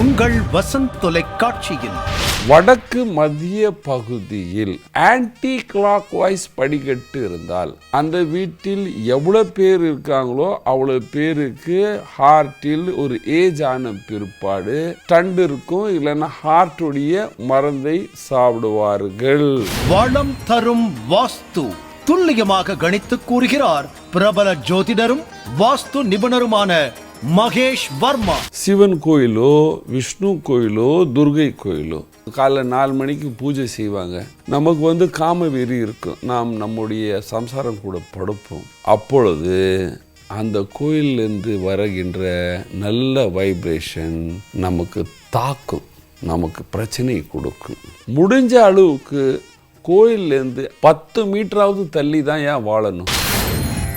உங்கள் வசந்த் தொலைக்காட்சியில். வடக்கு மத்திய பகுதியில் ஆன்டி கிளாக் வைஸ் படிக்கட்டு இருந்தால் அந்த வீட்டில் எவ்வளவு பேர் இருக்காங்களோ அவ்வளவு பேருக்கு ஹார்ட்டில் ஒரு ஏஜ் ஆன பிற்பாடு ஸ்டண்ட் இருக்கும் இல்லைன்னா ஹார்ட்டுடைய மருந்தை சாப்பிடுவார்கள். வளம் தரும் வாஸ்து துல்லியமாக கணித்து கூறுகிறார் பிரபல ஜோதிடரும் வாஸ்து நிபுணருமான மகேஷ் வர்மா. சிவன் கோயிலோ விஷ்ணு கோயிலோ துர்கை கோயிலோ காலைல நாலு மணிக்கு பூஜை செய்வாங்க. நமக்கு வந்து காம வெறி இருக்கும். நாம் நம்முடைய சம்சாரம் கூட படுப்போம். அப்பொழுது அந்த கோயிலிருந்து வருகின்ற நல்ல வைப்ரேஷன் நமக்கு தாக்கும். நமக்கு பிரச்சனை கொடுக்கும். முடிஞ்ச அளவுக்கு கோயில்லேருந்து பத்து மீட்டராவது தள்ளி தான் ஏன் வாழணும்?